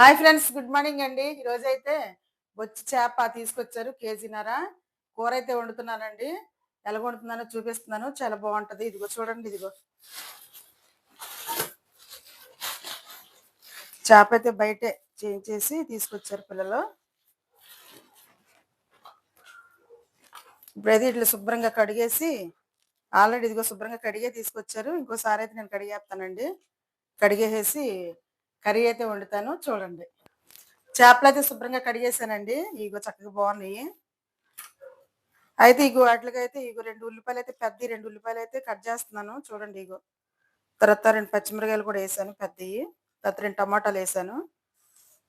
Hi friends good morning అండి. ఈరోజు అయితే బొచ్చి చేప తీసుకొచ్చారు కేజీన్నర కూర అయితే వండుతున్నానండి. ఎలా వండుతున్నానో చూపిస్తున్నాను. చాలా బాగుంటుంది. ఇదిగో చూడండి ఇదిగో. చేప అయితే బయటే చేయించేసి తీసుకొచ్చారు పిల్లలు. ఇప్పుడైతే ఇట్లా శుభ్రంగా కడిగేసి ఆల్రెడీ ఇదిగో శుభ్రంగా కడిగే తీసుకొచ్చారు. ఇంకోసారి అయితే నేను కడిగేస్తానండి. కడిగేసేసి కర్రీ అయితే వండుతాను చూడండి. చేపలు అయితే శుభ్రంగా కడిగేసానండి ఇగో చక్కగా బాగున్నాయి. అయితే ఇగో వాటికైతే ఇగో రెండు ఉల్లిపాయలు అయితే పెద్ద రెండు ఉల్లిపాయలు అయితే కట్ చేస్తున్నాను. చూడండి ఇగో. తర్వాత రెండు పచ్చిమిరకాయలు కూడా వేసాను పెద్దవి తర్వాత రెండు టమాటాలు వేసాను.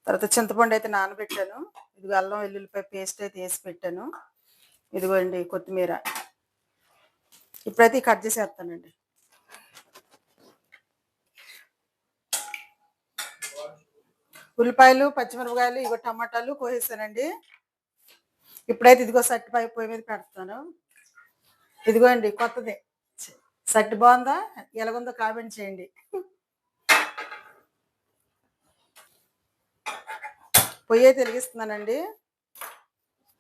తర్వాత చింతపండు అయితే నానబెట్టాను. ఇదిగో అల్లం వెల్లుల్లిపాయ పేస్ట్ అయితే వేసి పెట్టాను. ఇదిగోండి కొత్తిమీర. ఇప్పుడైతే కట్ చేసేస్తానండి. ఉల్లిపాయలు పచ్చిమిరపకాయలు ఇగో టమాటాలు కోసేసానండి. ఇప్పుడైతే ఇదిగో సట్టి పై పొయ్యి మీద పెడతాను. ఇదిగో అండి కొత్తది. సట్టి బాగుందా? ఎలాగుందో కామెంట్ చేయండి. పొయ్యి అయితే వెలిగిస్తున్నానండి.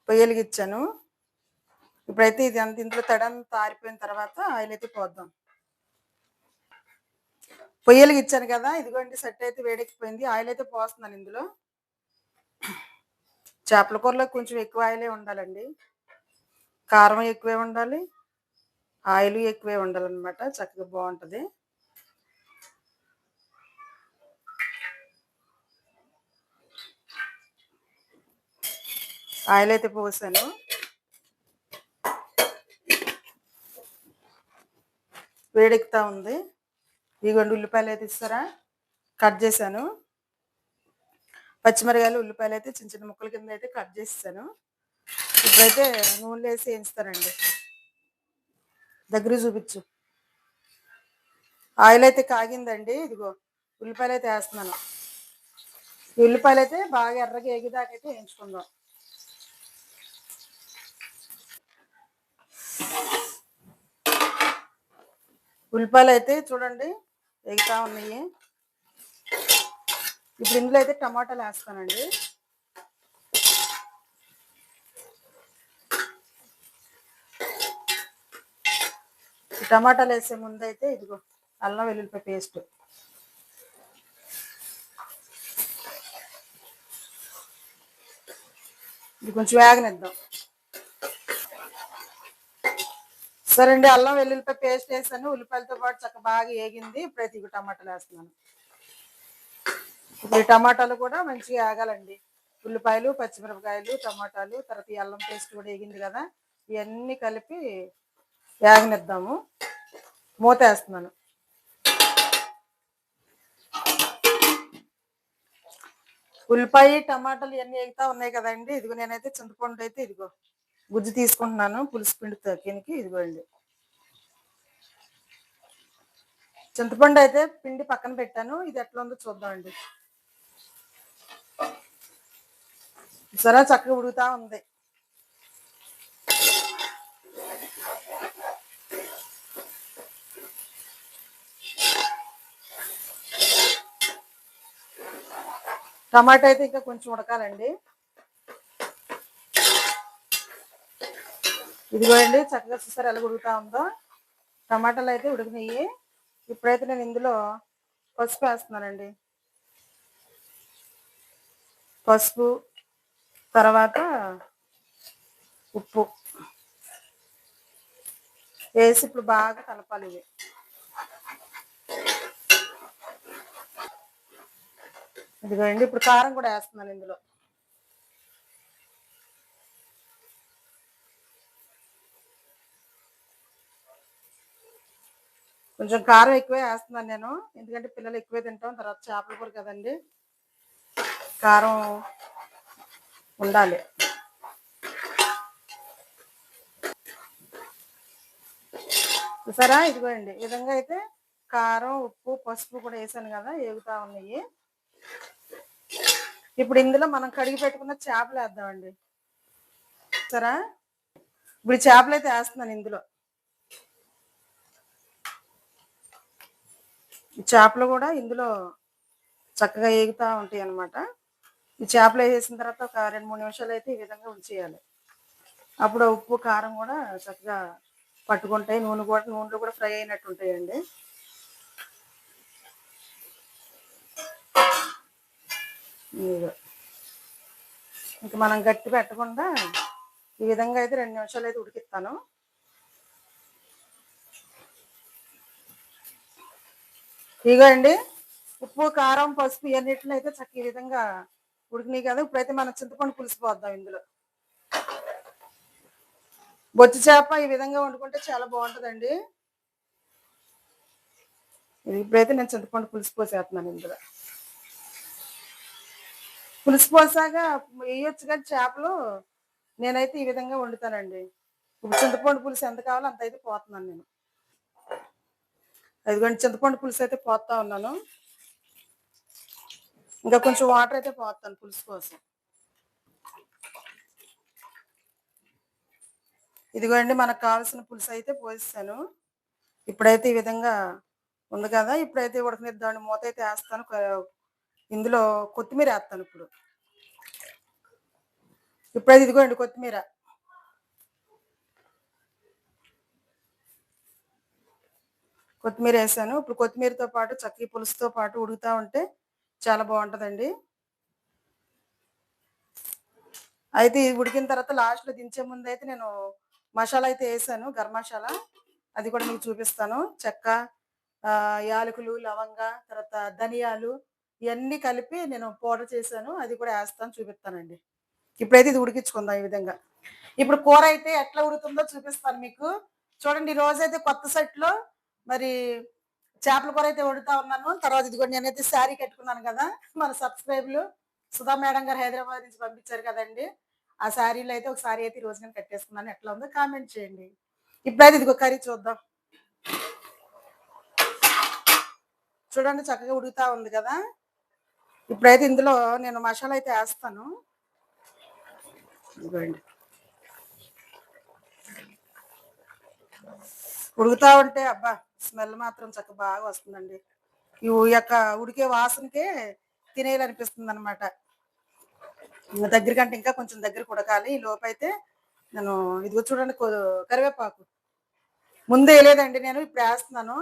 పొయ్యి వెలిగించాను ఇప్పుడైతే ఇది అంత ఇంట్లో తడంతా ఆరిపోయిన తర్వాత ఆయిల్ అయితే పోద్దాం. పొయ్యలు ఇచ్చాను కదా ఇదిగోండి సెట్ అయితే వేడెక్కిపోయింది. ఆయిల్ అయితే పోస్తున్నాను ఇందులో. చేపల కూరలో కొంచెం ఎక్కువ ఆయిలే ఉండాలండి. కారం ఎక్కువే ఉండాలి. ఆయిల్ ఎక్కువే ఉండాలన్నమాట. చక్కగా బాగుంటుంది. ఆయిల్ అయితే పోసాను. వేడెక్కుతా ఉంది. ఇదిగోండి ఉల్లిపాయలు అయితే ఇస్తారా? కట్ చేశాను. పచ్చిమిరకాయలు ఉల్లిపాయలు అయితే చిన్న చిన్న ముక్కల కింద అయితే కట్ చేస్తాను. ఇప్పుడైతే నూనెలో వేసి వేయిస్తానండి దగ్గర చూపించు. ఆయిల్ అయితే కాగిందండి. ఇదిగో ఉల్లిపాయలు అయితే వేస్తున్నాను. ఈ ఉల్లిపాయలు అయితే బాగా ఎర్రగా ఎగిదాకైతే వేయించుకుందాం. ఉల్లిపాయలు అయితే చూడండి ఎగుతా ఉన్నాయి. ఇప్పుడు ఇందులో అయితే టమాటాలు వేస్తానండి. టమాటాలు వేసే ముందు అయితే ఇదిగో అల్లం వెల్లుల్లిపాయ పేస్ట్. ఇది కొంచెం వేగనిద్దాం. సరే అండి అల్లం వెల్లుల్లిపాయ పేస్ట్ వేసాను. ఉల్లిపాయలతో పాటు చక్క బాగా ఏగింది. ఇప్పుడైతే ఇవి టమాటాలు వేస్తున్నాను. ఇప్పుడు ఈ టమాటాలు కూడా మంచిగా ఏగాలండి. ఉల్లిపాయలు పచ్చిమిరపకాయలు టమాటాలు తర్వాత ఈ అల్లం పేస్ట్ కూడా ఏగింది కదా. ఇవన్నీ కలిపి వేగనిద్దాము మూత వేస్తున్నాను. ఉల్లిపాయ టమాటాలు ఇవన్నీ ఎగుతా ఉన్నాయి కదండి. ఇదిగో నేనైతే చింతపండు అయితే ఇదిగో గుజ్జు తీసుకుంటున్నాను పులుసు పిండి తగ్గినకి ఇదిగోండి. చింతపండు అయితే పిండి పక్కన పెట్టాను ఇది ఎట్లా ఉందో చూద్దామండి. సరే చక్కగా ఉడుగుతా ఉంది. టమాటా అయితే ఇంకా కొంచెం ఉడకాలండి. ఇదిగోండి చక్కగా చూసారు ఎలా ఉడుకుతా ఉందో. టమాటాలు అయితే ఉడికినాయి. ఇప్పుడైతే నేను ఇందులో పసుపు వేస్తున్నానండి. పసుపు తర్వాత ఉప్పు. వేసి ఇప్పుడు బాగా కలపాలి ఇవి. ఇదిగోండి ఇప్పుడు కారం కూడా వేస్తున్నాను ఇందులో. కొంచెం కారం ఎక్కువే వేస్తున్నాను నేను. ఎందుకంటే పిల్లలు ఎక్కువే తింటాం తర్వాత చేపల కూర కదండి. కారం ఉండాలి. చూసారా? ఇదిగోండి. ఈ విధంగా అయితే కారం ఉప్పు పసుపు కూడా వేసాను కదా ఏగుతా ఉన్నాయి. ఇప్పుడు ఇందులో మనం కడిగి పెట్టుకున్న చేపలు వేద్దామండి. సరే ఇప్పుడు చేపలు అయితే వేస్తున్నాను ఇందులో. చేపలు కూడా ఇందులో చక్కగా ఏగుతూ ఉంటాయి అన్నమాట. ఈ చేపలు వేసిన తర్వాత ఒక రెండు మూడు నిమిషాలు అయితే ఈ విధంగా ఉంచేయాలి. అప్పుడు ఉప్పు కారం కూడా చక్కగా పట్టుకుంటాయి. నూనె కూడా నూనెలో కూడా ఫ్రై అయినట్టు ఉంటాయండి. ఇంకా మనం గట్టి పెట్టకుండా ఈ విధంగా అయితే రెండు నిమిషాలు అయితే ఉడికిస్తాను. ఇదిగో అండి ఉప్పు కారం పసుపు ఇవన్నిటిని అయితే చక్క ఈ విధంగా ఉడికినాయి కదా. ఇప్పుడైతే మనం చింతపండు పులుసు పోద్దాం ఇందులో. బొచ్చి చేప ఈ విధంగా వండుకుంటే చాలా బాగుంటుందండి. ఇప్పుడైతే నేను చింతపండు పులుసు పోసేస్తున్నాను ఇందులో. పులుసు పోసాక వేయొచ్చు కానీ చేపలు నేనైతే ఈ విధంగా వండుతానండి. ఇప్పుడు చింతపండు పులుసు ఎంత కావాలో అంత అయితే పోతున్నాను నేను. ఇదిగోండి చింతపండు పులుసు అయితే పోతా ఉన్నాను. ఇంకా కొంచెం వాటర్ అయితే పోతాను పులుసు కోసం. ఇదిగోండి మనకు కావాల్సిన పులుసు అయితే పోస్తాను ఇప్పుడైతే ఈ విధంగా ఉంది కదా ఇప్పుడైతే ఉడకనిద్దామని మూత అయితే వేస్తాను. ఇందులో కొత్తిమీర వేస్తాను ఇప్పుడు. ఇప్పుడైతే ఇదిగోండి కొత్తిమీర. కొత్తిమీర వేసాను ఇప్పుడు కొత్తిమీరతో పాటు చక్కీ పులుసుతో పాటు ఉడుకుతా ఉంటే చాలా బాగుంటుందండి. అయితే ఇది ఉడికిన తర్వాత లాస్ట్లో దించే ముందు అయితే నేను మసాలా అయితే వేసాను గరం మసాలా. అది కూడా మీకు చూపిస్తాను. చెక్క యాలకులు లవంగ తర్వాత ధనియాలు ఇవన్నీ కలిపి నేను పౌడర్ చేశాను. అది కూడా వేస్తాను చూపిస్తానండి. ఇప్పుడైతే ఇది ఉడికించుకుందాం ఈ విధంగా. ఇప్పుడు కూర అయితే ఎట్లా ఉడుతుందో చూపిస్తాను మీకు. చూడండి ఈ రోజైతే కొత్త సెట్లో మరి చేపల కూర అయితే వండుతా ఉన్నాను. తర్వాత ఇది కూడా నేనైతే శారీ కట్టుకున్నాను కదా మన సబ్స్క్రైబ్లు సుధా మేడం గారు హైదరాబాద్ నుంచి పంపించారు కదండి. ఆ శారీలో అయితే ఒక శారీ అయితే ఈ రోజు నేను కట్టేసుకున్నాను. ఎట్లా ఉందో కామెంట్ చేయండి. ఇప్పుడైతే ఇదిగో కర్రీ చూద్దాం. చూడండి చక్కగా ఉడుకుతా ఉంది కదా. ఇప్పుడైతే ఇందులో నేను మసాలా అయితే వేస్తాను. ఇదిగోండి. ఉడుకుతా ఉంటే అబ్బా స్మెల్ మాత్రం చక్క బాగా వస్తుందండి. ఈ యొక్క ఉడికే వాసనకే తినేయాలనిపిస్తుంది అనమాట దగ్గర కంటే ఇంకా కొంచెం దగ్గర ఉడకాలి. ఈ లోపైతే అయితే నేను ఇదిగో చూడండి కరివేపాకు. ముందే వేయలేదండి నేను ఇప్పుడు వేస్తున్నాను.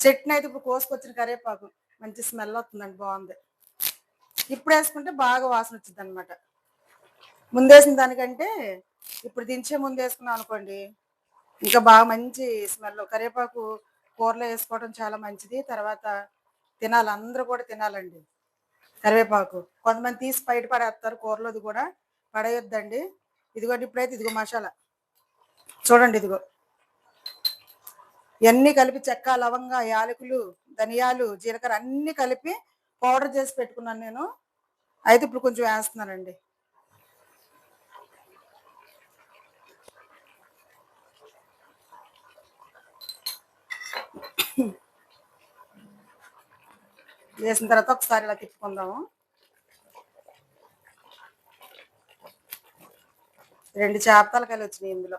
చట్నీ అయితే ఇప్పుడు కోసుకొచ్చిన కరివేపాకు. మంచి స్మెల్ వస్తుందండి బాగుంది. ఇప్పుడు వేసుకుంటే బాగా వాసన వచ్చింది అనమాట ముందేసిన దానికంటే ఇప్పుడు దించే ముందు వేసుకున్నాం అనుకోండి ఇంకా బాగా మంచి స్మెల్. కరివేపాకు కూరలో వేసుకోవడం చాలా మంచిది. తర్వాత తినాలి. అందరూ కూడా తినాలండి. కరివేపాకు. కొంతమంది తీసి బయట పడేస్తారు కూరలోది కూడా పడేయొద్దండి. ఇదిగోండి ఇప్పుడైతే ఇదిగో మసాలా. చూడండి ఇదిగో. ఇవన్నీ కలిపి చెక్క లవంగ యాలకులు ధనియాలు జీలకర్ర అన్నీ కలిపి పౌడర్ చేసి పెట్టుకున్నాను నేను. అయితే ఇప్పుడు కొంచెం వేస్తున్నానండి. వేసిన తర్వాత ఒకసారి ఇలా తిప్పుకుందాము. రెండు చేప తలకాయలు వచ్చినాయి ఇందులో.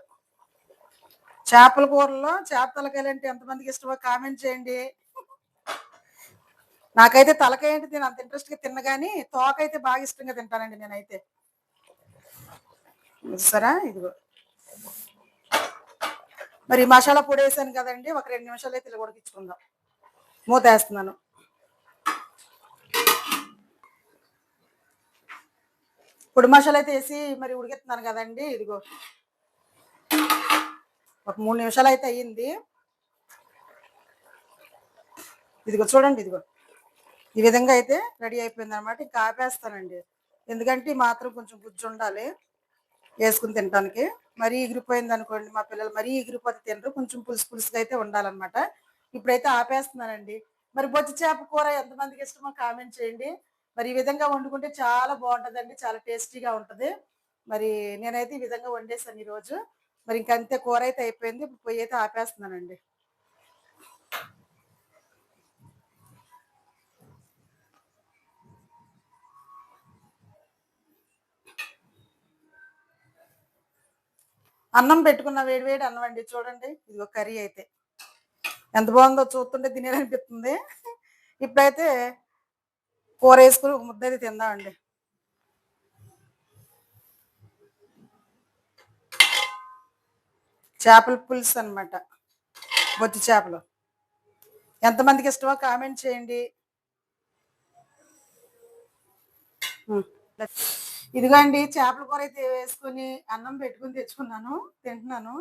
చేపల కూరలో చేప తలకాయలు అంటే ఎంతమందికి ఇష్టమో కామెంట్ చేయండి. నాకైతే తలకాయ అంటే నేను అంత ఇంట్రెస్ట్గా గా కానీ తోకైతే బాగా ఇష్టంగా తింటానండి నేనైతే. సరే ఇదిగో. మరి మసాలా పొడి వేసాను కదండి ఒక రెండు నిమిషాలు అయితే ఇలా ఉడికించుకుందాం. మూత వేస్తున్నాను. పొడి మసాలా అయితే వేసి మరి ఉడికిస్తున్నాను కదండి ఇదిగో. ఒక మూడు నిమిషాలు అయితే అయ్యింది. ఇదిగో చూడండి ఇదిగో. ఈ విధంగా అయితే రెడీ అయిపోయింది అనమాట ఇంకా ఆపేస్తానండి. ఎందుకంటే మాత్రం కొంచెం గుజ్జు ఉండాలి వేసుకుని తినడానికి మరీ ఎగిరిపోయింది అనుకోండి మా పిల్లలు మరీ ఎగిరిపోతే తినరు కొంచెం పులుసు పులుసుగా అయితే ఉండాలన్నమాట. ఇప్పుడైతే ఆపేస్తున్నానండి. మరి బొచ్చి చేప కూర ఎంతమందికి ఇష్టమో కామెంట్ చేయండి. మరి ఈ విధంగా వండుకుంటే చాలా బాగుంటుందండి చాలా టేస్టీగా ఉంటుంది. మరి నేనైతే ఈ విధంగా వండేసాను ఈరోజు. మరి ఇంకంతే కూర అయితే అయిపోయింది ఇప్పుడు పొయ్యి అయితే ఆపేస్తున్నానండి. అన్నం పెట్టుకున్న వేడి వేడి అన్నం అండి చూడండి. ఇది ఒక కర్రీ అయితే. ఎంత బాగుందో చూస్తుంటే తినేదనిపిస్తుంది. ఇప్పుడైతే కూర వేసుకుని ముద్ద అయితే తిందామండి. చేపల పులుసు అనమాట బొత్తి చేపలు. ఎంతమందికి ఇష్టమో కామెంట్ చేయండి. ఇదిగోండి చేపల కూర అయితే వేసుకుని అన్నం పెట్టుకుని తెచ్చుకున్నాను తింటున్నాను.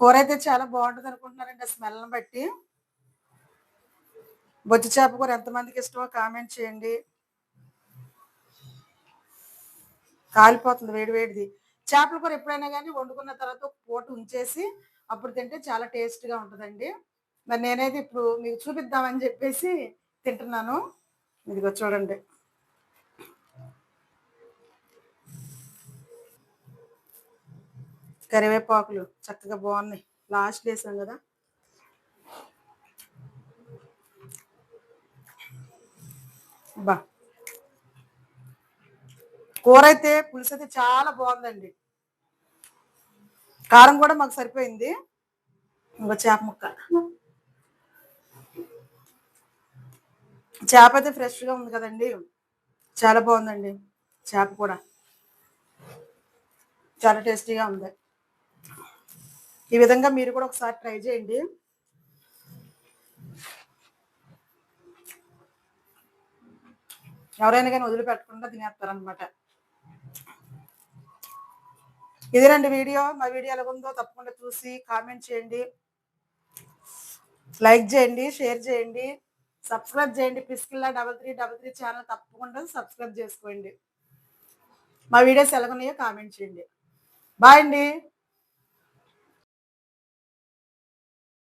కూర అయితే చాలా బాగుంటుంది అనుకుంటున్నారండి ఆ స్మెల్ని బట్టి. బొచ్చు చేప కూర ఎంతమందికి ఇష్టమో కామెంట్ చేయండి. కాలిపోతుంది వేడి వేడిది. చేపల కూర ఎప్పుడైనా కానీ వండుకున్న తర్వాత ఒక పూట ఉంచేసి అప్పుడు తింటే చాలా టేస్ట్గా ఉంటుందండి. మరి నేనైతే ఇప్పుడు మీకు చూపిద్దామని చెప్పేసి తింటున్నాను. ఇదిగో చూడండి. కరివేపాకులు చక్కగా బాగున్నాయి. లాస్ట్ వేసాం కదా. బా. కూర అయితే పులుసు అయితే చాలా బాగుందండి. కారం కూడా మాకు సరిపోయింది. ఇంకో చేప ముక్క. చేప అయితే ఫ్రెష్గా ఉంది కదండి. చాలా బాగుందండి. చేప కూడా. చాలా టేస్టీగా ఉంది. ఈ విధంగా మీరు కూడా ఒకసారి ట్రై చేయండి. ఎవరైనా కానీ వదిలిపెట్టకుండా తినేస్తారనమాట ఇదేనండి వీడియో. మా వీడియో ఎలా ఉందో తప్పకుండా చూసి కామెంట్ చేయండి. లైక్ చేయండి షేర్ చేయండి. సబ్స్క్రైబ్ చేయండి. పిస్కిల్లా double three double three channel తప్పకుండా సబ్స్క్రైబ్ చేసుకోండి. మా వీడియోస్ ఎలాగున్నాయో కామెంట్ చేయండి. బాయ్ అండి.